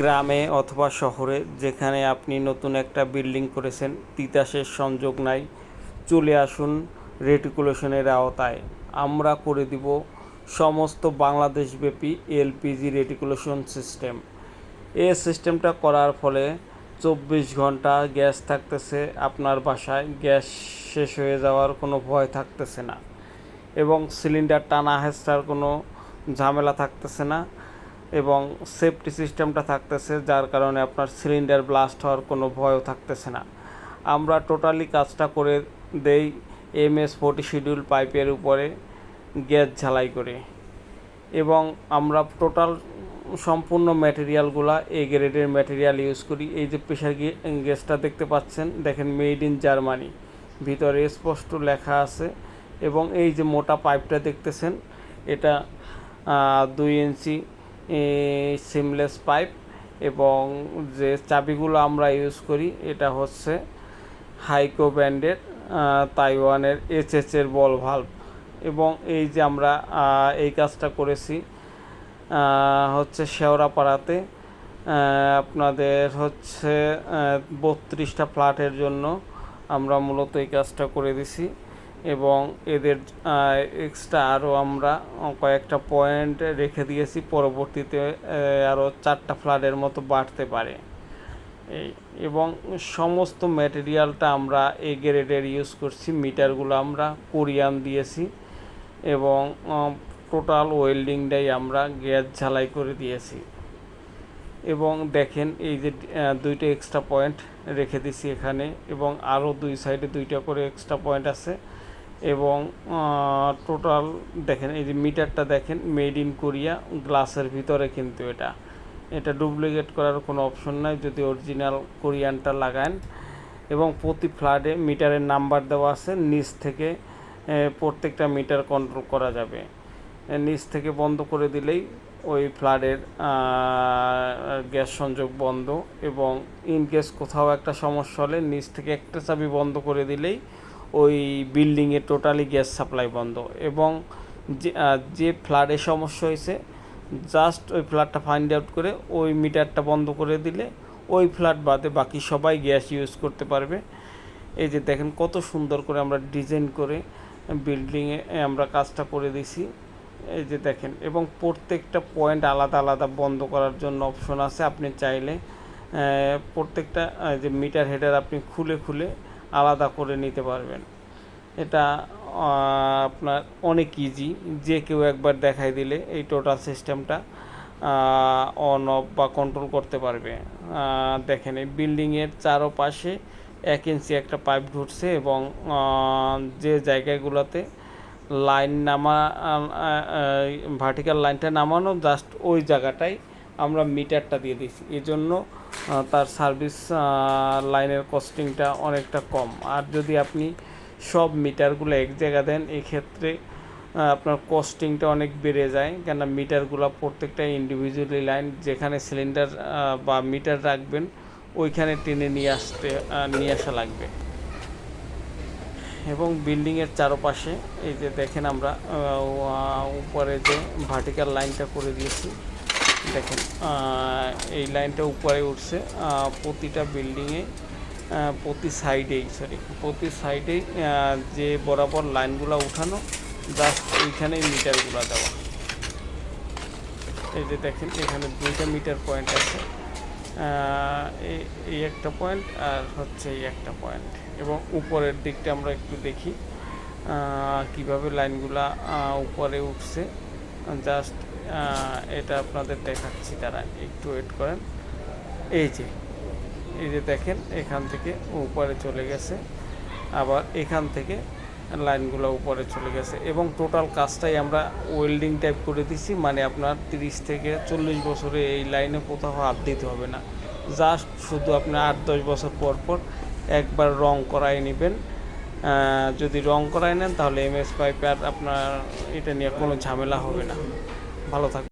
গ্রামে অথবা শহরে যেখানে আপনি নতুন একটা বিল্ডিং করেছেন, তিতাসের সংযোগ নাই, চলে আসুন রেটিকুলেশনের আওতায়। আমরা করে দিব সমস্ত বাংলাদেশব্যাপী এলপিজি রেটিকুলেশন সিস্টেম। এই সিস্টেমটা করার ফলে চব্বিশ ঘণ্টা গ্যাস থাকতেছে আপনার বাসায়, গ্যাস শেষ হয়ে যাওয়ার কোনো ভয় থাকতেছে না। এবং সিলিন্ডার টানা হেঁচড়ার কোনো ঝামেলা থাকতেছে না। এবং সেফটি সিস্টেমটা থাকতেছে, যার কারণে আপনার সিলিন্ডার ব্লাস্ট হওয়ার কোনো ভয়ও থাকতেছে না। আমরা টোটালি কাজটা করে দেই এম এস ফোর্টি শিডিউল পাইপের উপরে, গ্যাস ঝালাই করে। এবং আমরা টোটাল সম্পূর্ণ ম্যাটেরিয়ালগুলা এ গ্রেডের ম্যাটেরিয়াল ইউজ করি। এই যে প্রেশার গ্যাসটা দেখতে পাচ্ছেন, দেখেন মেড ইন জার্মানি ভিতরে স্পষ্ট লেখা আছে। এবং এই যে মোটা পাইপটা দেখতেছেন, এটা দুই ইঞ্চি সিমলেস পাইপ এবং যে চাবিগুলো আমরা ইউজ করি এটা হচ্ছে হাইকো ব্র্যান্ডের আহ, তাইওয়ানের এর বল ভাল্ব এবং এই যে আমরা এই কাজটা করেছি হচ্ছে শেওড়াপাড়াতে আপনাদের হচ্ছে বত্রিশটা ফ্ল্যাটের জন্য আমরা মূলত এই কাজটা করে দিছি। এবং এদের এক্সট্রা আরও আমরা কয়েকটা পয়েন্ট রেখে দিয়েছি। পরবর্তীতে আরও চারটা ফ্ল্যাটের মতো বাড়তে পারে। এই, এবং সমস্ত ম্যাটেরিয়ালটা আমরা এ গ্রেডের ইউজ করছি। মিটারগুলো আমরা কোরিয়ান দিয়েছি এবং টোটাল ওয়েল্ডিংটাই আমরা গ্যাস ঝালাই করে দিয়েছি। এবং দেখেন এই যে দুইটা এক্সট্রা পয়েন্ট রেখে দিছি এখানে এবং আরও দুই সাইডে দুইটা করে এক্সট্রা পয়েন্ট আছে। এবং টোটাল দেখেন, এই যে মিটারটা দেখেন মেড ইন কোরিয়া গ্লাসের ভিতরে কিন্তু এটা। এটা ডুপ্লিকেট করার কোনো অপশন নাই, যদি অরিজিনাল কোরিয়ানটা লাগান। এবং প্রতি ফ্ল্যাটে মিটারের নাম্বার দেওয়া আছে, নিচ থেকে প্রত্যেকটা মিটার কন্ট্রোল করা যাবে। নিচ থেকে বন্ধ করে দিলেই ওই ফ্ল্যাটের গ্যাস সংযোগ বন্ধ এবং ইন কেস কোথাও একটা সমস্যা হলে নিচ থেকে একটা চাবি বন্ধ করে দিলেই ওই বিল্ডিংয়ে টোটালি গ্যাস সাপ্লাই বন্ধ। এবং যে যে ফ্ল্যাটে সমস্যা হয়েছে জাস্ট ওই ফ্ল্যাটটা ফাইন্ড আউট করে ওই মিটারটা বন্ধ করে দিলে ওই ফ্ল্যাট বাদে বাকি সবাই গ্যাস ইউজ করতে পারবে। এই যে দেখেন কত সুন্দর করে আমরা ডিজাইন করে বিল্ডিংয়ে আমরা কাজটা করে দিছি এই যে দেখেন, এবং প্রত্যেকটা পয়েন্ট আলাদা আলাদা বন্ধ করার জন্য অপশন আছে। আপনি চাইলে প্রত্যেকটা যে মিটার হেডার আপনি খুলে খুলে আলাদা করে নিতে পারবেন। এটা আপনার অনেক ইজি যে কেউ একবার দেখাই দিলে এই টোটাল সিস্টেমটা অন অফ বা কন্ট্রোল করতে পারবে। দেখেন এই বিল্ডিংয়ের চারোপাশে এক ইঞ্চি একটা পাইপ ঢুকছে এবং যে জায়গাগুলোতে লাইন নামা ভার্টিক্যাল লাইনটা নামানো জাস্ট ওই জায়গাটাই আমরা মিটারটা দিয়ে দিয়েছি। এই জন্য তার সার্ভিস লাইনের কস্টিংটা অনেকটা কম। আর যদি আপনি সব মিটারগুলো এক জায়গা দেন, এক্ষেত্রে আপনার কস্টিংটা অনেক বেড়ে যায়। কেন মিটারগুলো প্রত্যেকটা ইন্ডিভিজুয়ালি লাইন যেখানে সিলিন্ডার বা মিটার রাখবেন, ওইখানে টেনে নিয়ে আসতে নিয়ে আসা লাগবে। এবং বিল্ডিংয়ের চারপাশে, এই যে দেখেন আমরা উপরে যে ভার্টিক্যাল লাইনটা করে দিয়েছি দেখেন এই লাইনটা উপরে উঠছে প্রতিটা বিল্ডিংয়ে প্রতি সাইডেই সরি প্রতি সাইডেই যে বরাবর লাইনগুলো উঠানো জাস্ট ওইখানেই মিটারগুলো দেওয়া। এই যে দেখেন, এখানে দুইটা মিটার পয়েন্ট আছে এই- একটা পয়েন্ট আর হচ্ছে এই একটা পয়েন্ট। এবং উপরের দিকটা আমরা একটু দেখি কীভাবে লাইনগুলা উপরে উঠছে জাস্ট এটা আপনাদের দেখাচ্ছি, তারা একটু ওয়েট করেন। এই যে এই যে দেখেন, এখান থেকে উপরে চলে গেছে, আবার এখান থেকে লাইনগুলো উপরে চলে গেছে এবং টোটাল কাজটাই আমরা ওয়েল্ডিং টাইপ করে দিছি মানে আপনার তিরিশ থেকে চল্লিশ বছরে এই লাইনে কোথাও হাত দিতে হবে না। জাস্ট শুধু আপনি আট দশ বছর পর পর একবার রং করাই নেবেন। যদি রং করাই নেন, তাহলে এম এস পাইপে আর আপনার এটা নিয়ে কোনো ঝামেলা হবে না। ভালো থাকবে